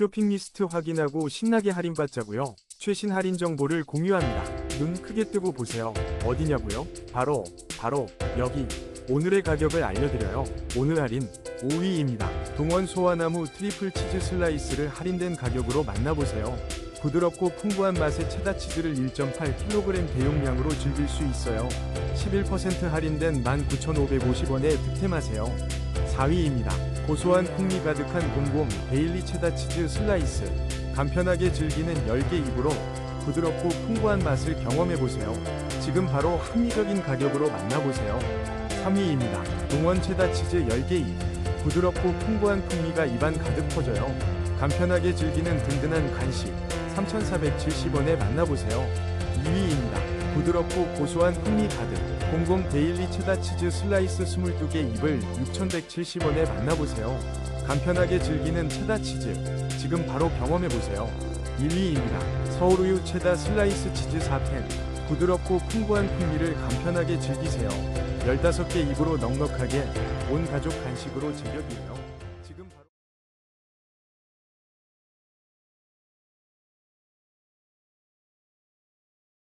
쇼핑 리스트 확인하고 신나게 할인받자고요. 최신 할인 정보를 공유합니다. 눈 크게 뜨고 보세요. 어디냐고요? 바로 바로 여기. 오늘의 가격을 알려드려요. 오늘 할인 5위입니다. 동원 소화나무 트리플 치즈 슬라이스를 할인된 가격으로 만나보세요. 부드럽고 풍부한 맛의 체다 치즈를 1.8kg 대용량으로 즐길 수 있어요. 11% 할인된 19,550원에 득템하세요. 4위입니다. 고소한 풍미 가득한 곰곰 데일리 체다 치즈 슬라이스. 간편하게 즐기는 10개 입으로 부드럽고 풍부한 맛을 경험해보세요. 지금 바로 합리적인 가격으로 만나보세요. 3위입니다. 동원 체다 치즈 10개 입. 부드럽고 풍부한 풍미가 입안 가득 퍼져요. 간편하게 즐기는 든든한 간식. 3,470원에 만나보세요. 2위입니다. 부드럽고 고소한 풍미 가득. 공공 데일리 체다 치즈 슬라이스 22개 입을 6,170원에 만나보세요. 간편하게 즐기는 체다 치즈. 지금 바로 경험해보세요. 1위입니다. 서울우유 체다 슬라이스 치즈 4펜. 부드럽고 풍부한 풍미를 간편하게 즐기세요. 15개 입으로 넉넉하게 온 가족 간식으로 즐겨드려요.